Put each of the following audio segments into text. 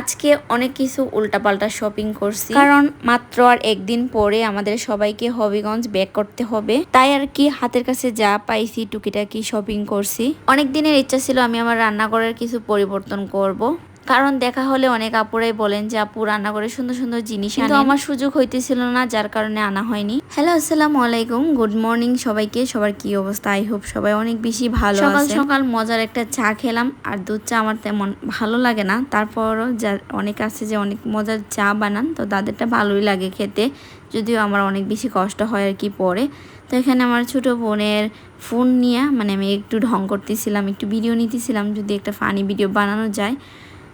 আজকে অনেক কিছু উল্টাপাল্টা শপিং করছি। কারণ মাত্র আর একদিন পরে আমাদের সবাইকে হবিগঞ্জ ব্যাক করতে হবে। তাই আর কি হাতের কাছে যা পাইছি টুকিটাকি শপিং করছি। অনেক দিনের ইচ্ছা ছিল আমি আমার রান্নাঘরের কিছু পরিবর্তন করব। কারণ দেখা হলে অনেক আপুরাই বলেন যে আপু রান্না করে সুন্দর সুন্দর জিনিস কিন্তু আমার সুযোগ হইতেছিল না যার কারণে আনা হয়নি। হ্যালো আসসালামু আলাইকুম। গুড মর্নিং সবাইকে। সবার কি অবস্থা? আই হোপ সবাই অনেক বেশি ভালো সকাল সকাল মজার একটা চা খেলাম আর দুধ চা আমার তেমন ভালো লাগে না। তারপরও যা অনেক আছে যে অনেক মজার চা বানান তো তাদেরটা ভালোই লাগে খেতে। যদিও আমার অনেক বেশি কষ্ট হয় আর কি পরে। তো এখানে আমার ছোট বোনের ফোন নিয়ে মানে আমি একটু ঢং করতেছিলাম একটু ভিডিও নিতেছিলাম যদি একটা ফানি ভিডিও বানানো যায়।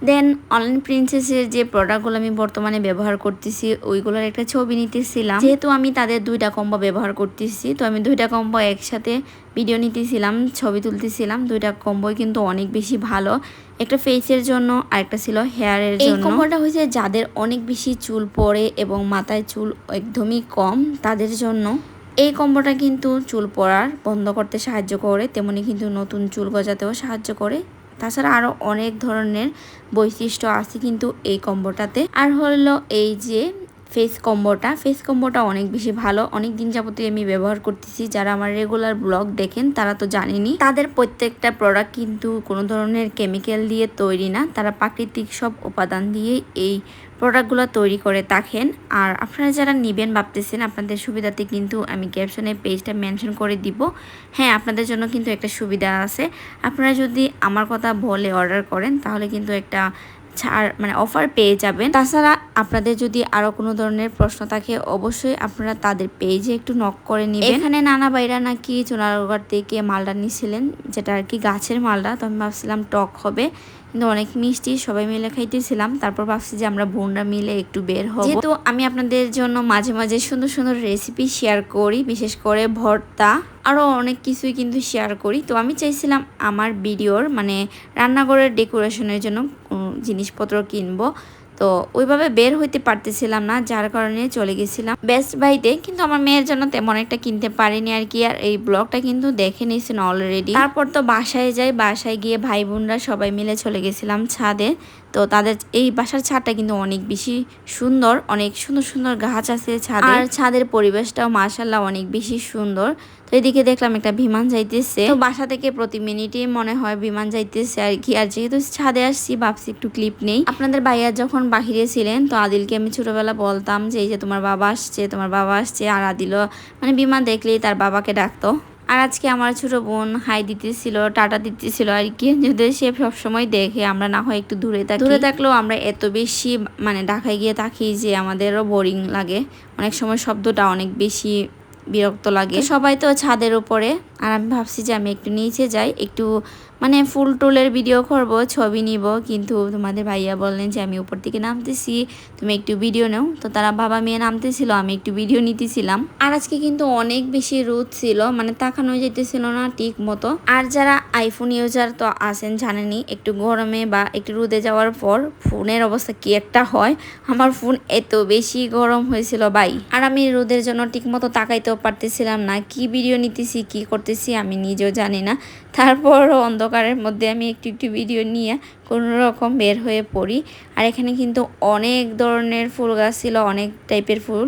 দেন অনলাইন প্রিন্সেসের যে প্রোডাক্টগুলো আমি বর্তমানে ব্যবহার করতেছি ওইগুলোর একটা ছবি নিতেছিলাম। যেহেতু আমি তাদের দুইটা কম্বো ব্যবহার করতেছি তো আমি দুইটা কম্বো একসাথে ভিডিও নিতেছিলাম ছবি তুলতেছিলাম। দুইটা কম্বোই কিন্তু অনেক বেশি ভালো। একটা ফেসের জন্য আর একটা ছিল হেয়ারের জন্য। এই কম্বোটা হয়েছে যাদের অনেক বেশি চুল পড়ে এবং মাথায় চুল একদমই কম তাদের জন্য। এই কম্বোটা কিন্তু চুল পড়ার বন্ধ করতে সাহায্য করে তেমনি কিন্তু নতুন চুল গজাতেও সাহায্য করে। তাছাড়া আরও অনেক ধরনের বৈশিষ্ট্য আছে কিন্তু এই কম্বোটাতে। আর হলো এই যে ফেস কম্বোটা ফেস কম্বোটা অনেক বেশি ভালো। অনেক দিন যাবতীয় আমি ব্যবহার করতেছি। যারা আমার রেগুলার ব্লগ দেখেন, তারা তো জানেনি তাদের প্রত্যেকটা প্রোডাক্ট কিন্তু কোনো ধরনের কেমিক্যাল দিয়ে তৈরি না। তারা প্রাকৃতিক সব উপাদান দিয়ে এই প্রোডাক্টগুলো তৈরি করে থাকেন। আর আপনারা যারা নেবেন ভাবতেছেন আপনাদের সুবিধাতে কিন্তু আমি ক্যাপশনে পেজটা মেনশন করে দিব। হ্যাঁ আপনাদের জন্য কিন্তু একটা সুবিধা আছে। আপনারা যদি আমার কথা বলে অর্ডার করেন, তাহলে কিন্তু একটা ছাড় মানে অফার পেয়ে যাবেন। তাছাড়া আপনাদের যদি আরও কোনো ধরনের প্রশ্ন থাকে, অবশ্যই আপনারা তাদের পেজে একটু নক করে নেবেন। এখানে নানা বাইরা নাকি চুনারগড় থেকে মালটা নিয়েছিলেন যেটা আর কি গাছের মালটা তো আমি ভাবছিলাম টক হবে, কিন্তু অনেক মিষ্টি, সবাই মিলে খাইতেছিলাম। তারপর ভাবছি যে আমরা বোনরা মিলে একটু বের হব। যেহেতু আমি আপনাদের জন্য মাঝে মাঝে সুন্দর সুন্দর রেসিপি শেয়ার করি, বিশেষ করে ভর্তা। আরও অনেক কিছুই কিন্তু শেয়ার করি। তো আমি চাইছিলাম আমার ভিডিওর মানে রান্নাঘরের ডেকোরেশনের জন্য জিনিসপত্র কিনবো। তো ওইভাবে বের হইতে পারতেছিলাম না, যার কারণে চলে গেছিলাম বেস্ট বাইতে কিন্তু আমার মেয়ের জন্য তেমন একটা কিনতে পারিনি আর কি। আর এই ব্লগটা কিন্তু দেখে নিয়েছেন অলরেডি তারপর তো বাসায় যাই, বাসায় গিয়ে ভাই বোনরা সবাই মিলে চলে গেছিলাম ছাদে। তো তাদের এই বাসার ছাদটা কিন্তু অনেক বেশি সুন্দর অনেক সুন্দর সুন্দর গাছ আছে ছাদে। আর ছাদের পরিবেশটাও মাসাল্লাহ অনেক বেশি সুন্দর। তো এদিকে দেখলাম একটা বিমান যাইতেছে। তো বাসা থেকে প্রতি মিনিটে মনে হয় বিমান যাইতেছে আর কি। আর যেহেতু ছাদে আসছি ভাবছি একটু ক্লিপ নেই। আপনাদের ভাইয়া যখন বাহিরে ছিলেন তো আদিলকে আমি ছোটবেলা বলতাম যে এই যে তোমার বাবা আসছে তোমার বাবা আসছে। আর আদিলও মানে বিমান দেখলেই তার বাবাকে ডাকতো। আর আজকে আমার ছোট বোন হাই দিতেছিল টাটা দিতেছিল আর কি। যদি সে সবসময় দেখে আমরা না হয় একটু দূরে থাকি। দূরে থাকলেও আমরা এত বেশি মানে ঢাকায় গিয়ে থাকি যে আমাদেরও বোরিং লাগে। অনেক সময় শব্দটা অনেক বেশি বিরক্ত লাগে। সবাই তো ছাদের উপরে আর আমি ভাবছি যে আমি একটু নিচে যাই একটু মানে ফুল টুলের ভিডিও করব, ছবি নিব, কিন্তু তোমাদের ভাইয়া বললেন যে আমি উপর থেকে নামতেছি, তুমি একটু ভিডিও নাও। তো তারা বাবা মেয়ে নামতেছিল, আমি একটু ভিডিও নিতেছিলাম। আর আজকে কিন্তু অনেক বেশি রোদ ছিল মানে তাকানো যেতেছিল না ঠিক মতো। আর যারা আইফোন ইউজার তো আসেন জানেনি একটু গরমে বা একটু রোদে যাওয়ার পর ফোনের অবস্থা কি একটা হয়। আমার ফোন এত বেশি গরম হয়েছিল ভাই। আর আমি রোদের জন্য ঠিক মতো তাকাইতেও পারতেছিলাম না, কি ভিডিও নিতেছি, কি করতেছি আমি নিজেও জানি না। তারপরও অন্ধকারের মধ্যে আমি একটু একটু ভিডিও নিয়ে কোনো রকম বের হয়ে পড়ি। আর এখানে কিন্তু অনেক ধরনের ফুল গাছ ছিল, অনেক টাইপের ফুল।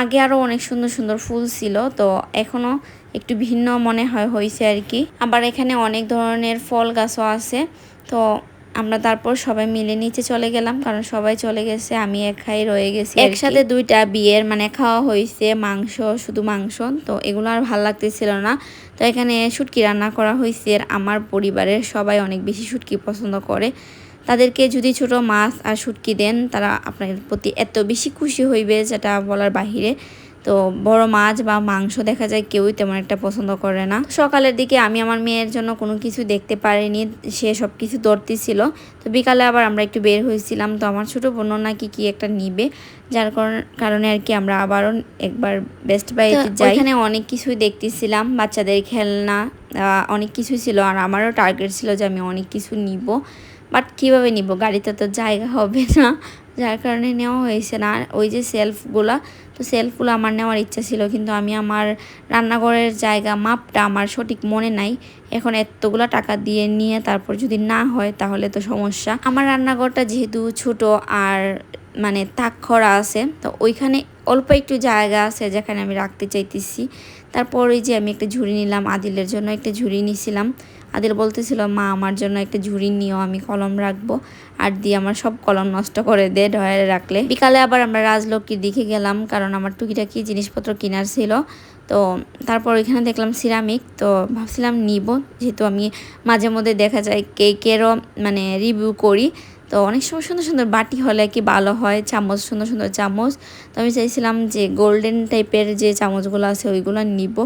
আগে আরও অনেক সুন্দর সুন্দর ফুল ছিল, তো এখনও একটু ভিন্ন মনে হয় হয়েছে আর কি। আবার এখানে অনেক ধরনের ফল গাছও আছে, তো আমরা তারপর সবাই মিলে নিচে চলে গেলাম, কারণ সবাই চলে গেছে, আমি একাই রয়ে গেছি একসাথে দুইটা বিয়ের মানে খাওয়া হয়েছে মাংস, শুধু মাংস, তো এগুলো আর ভালো লাগতেছিল না। তো এখানে শুটকি রান্না করা হয়েছে আমার পরিবারের সবাই অনেক বেশি শুটকি পছন্দ করে। তাদেরকে যদি ছোট মাছ আর শুটকি দেন, তারা আপনার প্রতি এত বেশি খুশি হইবে, যেটা বলার বাহিরে। তো বড় মাছ বা মাংস দেখা যায় কেউই তেমন একটা পছন্দ করে না। সকালের দিকে আমি আমার মেয়ের জন্য কোনো কিছু দেখতে পারিনি সে সব কিছু ছিল তো বিকালে আবার আমরা একটু বের হয়েছিলাম তো আমার ছোটো বোন নাকি কি একটা নিবে যার কারণে আর কি আমরা আবারও একবার বেস্ট বাইতে যাই। এখানে অনেক কিছুই দেখতেছিলাম বাচ্চাদের খেলনা অনেক কিছু ছিল আর আমারও টার্গেট ছিল যে আমি অনেক কিছু নিব। বাট কীভাবে নিব? গাড়িতে তো জায়গা হবে না। যার কারণে নেওয়া হয়েছে না। ওই যে সেলফগুলো, তো সেলফগুলো আমার নেওয়ার ইচ্ছা ছিল, কিন্তু আমি আমার রান্নাঘরের জায়গা মাপটা আমার সঠিক মনে নাই। এখন এতগুলো টাকা দিয়ে নিয়ে তারপর যদি না হয় তাহলে তো সমস্যা। আমার রান্নাঘরটা যেহেতু ছোট আর মানে তাক খরা আছে, তো ওইখানে অল্প একটু জায়গা আছে যেখানে আমি রাখতে চাইতেছি। তারপর ওই যে আমি একটা ঝুড়ি নিলাম আদিলের জন্য একটা ঝুড়ি নিয়েছিলাম আদিল বলতেছিল, মা, আমার জন্য একটা ঝুড়ি নিও, আমি কলম রাখব। আর দিয়ে আমার সব কলম নষ্ট করে দে ডয়ারে রাখলে। বিকালে আবার আমরা রাজলক্ষ্মীর দিকে গেলাম, কারণ আমার টুকিটাকি জিনিসপত্র কেনার ছিল। তো তারপর ওইখানে দেখলাম সিরামিক, তো ভাবছিলাম নিব। যেহেতু আমি মাঝে মধ্যে দেখা যায় কেকেরও মানে রিভিউ করি তো অনেক সময় সুন্দর সুন্দর বাটি হলে কি ভালো হয়? চামচ, সুন্দর সুন্দর চামচ। তো আমি চাইছিলাম যে গোল্ডেন টাইপের যে চামচগুলো আছে, ওইগুলো নিব।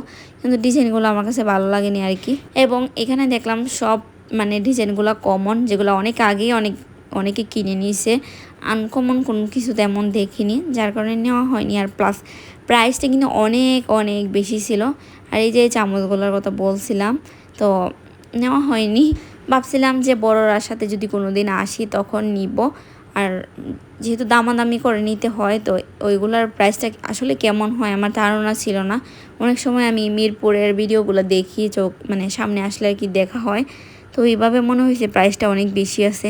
কিন্তু ডিজাইনগুলো আমার কাছে ভালো লাগেনি আর কি। এবং এখানে দেখলাম সব মানে ডিজাইনগুলো কমন যেগুলো অনেক আগেই অনেক, অনেকে কিনে নিয়েছে। আনকমন কোনো কিছু তেমন দেখিনি, যার কারণে নেওয়া হয়নি। আর প্লাস প্রাইসটা কিন্তু অনেক অনেক বেশি ছিল। আর এই যে চামচগুলোর কথা বলছিলাম, তো নেওয়া হয়নি। ভাবছিলাম যে বড়রার সাথে যদি কোনো দিন আসি তখন নিব। আর যেহেতু দামাদামি করে নিতে হয় তো ওইগুলোর প্রাইসটা আসলে কেমন হয় আমার ধারণা ছিল না। অনেক সময় আমি মিরপুরের ভিডিওগুলো দেখি, চোখ মানে সামনে আসলে আর কি দেখা হয়। তো এইভাবে মনে হয়েছে প্রাইসটা অনেক বেশি আছে।